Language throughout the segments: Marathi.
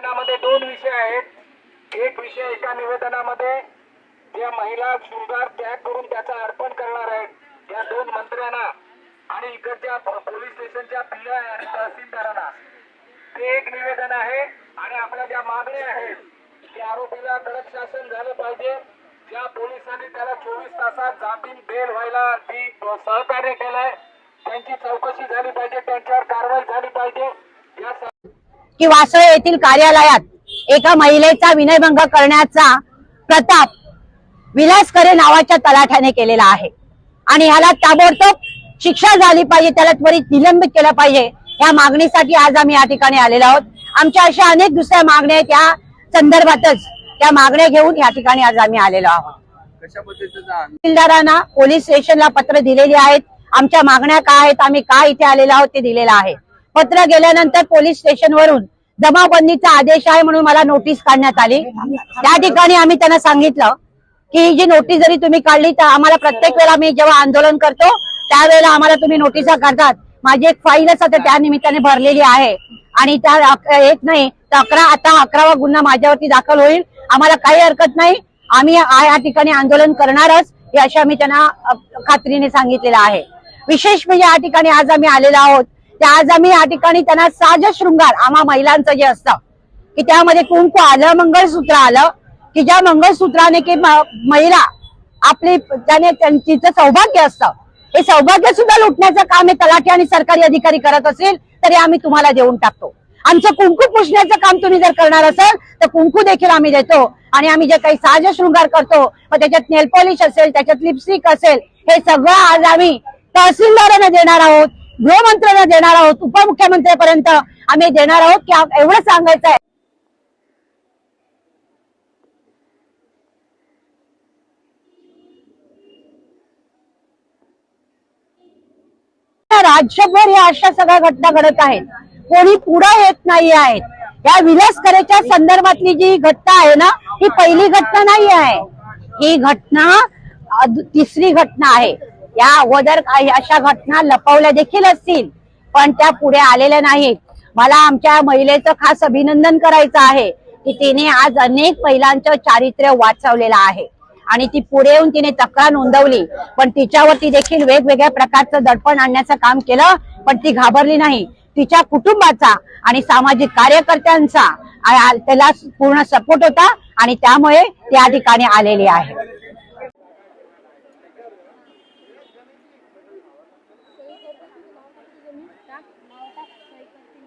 निवेदनामध्ये दोन विषय आहेत. एक विषय एका निवेदनामध्ये ज्या महिला शृंगार त्याग करून त्याचा अर्पण करणार आहेत. त्या दोन मंत्र्यांना आणि इकडच्या पोलीस स्टेशनच्या पी आय आणि तहसीलदारांना. ते एक निवेदन आहे आणि आपल्या ज्या मागण्या आहेत की आरोपीला कडक शासन झालं पाहिजे. ज्या पोलिसांनी त्याला चोवीस तासात जामीन बेल व्हायला ती सहकार्य केलंय त्यांची चौकशी झाली पाहिजे त्यांच्यावर कारवाई झाली पाहिजे. या की वासळ येथील कार्यालयात एका महिलेचा विनयभंग करण्याचा प्रताप विलास करे नावाच्या तलाठ्याने केलेला आहे. आणि ह्याला ताबडतोब शिक्षा झाली पाहिजे त्याला त्वरित निलंबित केलं पाहिजे या मागणीसाठी आज आम्ही या ठिकाणी आलेलो आहोत. आमच्या अशा अनेक दुसऱ्या मागण्या आहेत या संदर्भातच त्या मागण्या घेऊन या ठिकाणी आज आम्ही आलेलो आहोत. तहसीलदारांना पोलीस स्टेशनला पत्र दिलेली आहेत. आमच्या मागण्या काय आहेत आम्ही का इथे आलेलो आहोत ते दिलेलं आहे. पत्र गेल्यानंतर पोलीस स्टेशनवरून जमावबंदीचा आदेश आहे म्हणून मला नोटीस काढण्यात आली. त्या ठिकाणी आम्ही त्यांना सांगितलं की ही जी नोटीस जरी तुम्ही काढली तर आम्हाला प्रत्येक वेळेला आम्ही जेव्हा आंदोलन करतो त्यावेळेला आम्हाला तुम्ही नोटिसा काढतात. माझी एक फाईलच आता त्या निमित्ताने भरलेली आहे. आणि त्या येत एक नाही. तर अकरा आता अकरावा गुन्हा माझ्यावरती दाखल होईल. आम्हाला काही हरकत नाही. आम्ही या या ठिकाणी आंदोलन करणारच हे अशा मी त्यांना खात्रीने सांगितलेलं आहे. विशेष म्हणजे या ठिकाणी आज आम्ही आलेलो आहोत. त्या आज आम्ही या ठिकाणी त्यांना साज शृंगार आम्हा महिलांचं जे असतं की त्यामध्ये कुंकू आलं मंगळसूत्र आलं की ज्या मंगळसूत्राने की महिला आपली त्याने तिचं सौभाग्य असतं हे सौभाग्य सुद्धा लुटण्याचं काम हे तलाठी आणि सरकारी अधिकारी करत असेल तरी आम्ही तुम्हाला देऊन टाकतो. आमचं कुंकू पुसण्याचं काम तुम्ही जर करणार असाल तर कुंकू देखील आम्ही देतो. आणि आम्ही जे काही साज शृंगार करतो मग त्याच्यात नेल पॉलिश असेल त्याच्यात लिपस्टिक असेल हे सगळं आज आम्ही तहसीलदारांना देणार आहोत. गृहमंत्र्यांना देणार आहोत उपमुख्यमंत्र्यांपर्यंत आम्ही देणार आहोत की एवढं सांगायचं आहे राज्यभर या अशा सगळ्या घटना घडत आहेत. कोणी पुढे येत नाही आहेत या विलासकरेच्या संदर्भातली जी घटना आहे ना ही पहिली घटना नाही आहे. ही घटना तिसरी घटना आहे. या अगोदर काही अशा घटना लपवल्या देखील असतील पण त्या पुढे आलेल्या नाहीत. मला आमच्या महिलेचं खास अभिनंदन करायचं आहे की तिने आज अनेक महिलांचं चारित्र्य वाचवलेलं आहे. आणि ती पुढे येऊन तिने तक्रार नोंदवली पण तिच्यावरती देखील वेगवेगळ्या प्रकारचं दडपण आणण्याचं काम केलं पण ती घाबरली नाही. तिच्या कुटुंबाचा आणि सामाजिक कार्यकर्त्यांचा त्याला पूर्ण सपोर्ट होता आणि त्यामुळे त्या ठिकाणी आलेली आहे.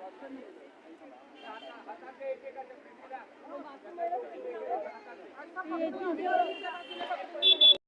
私たちは。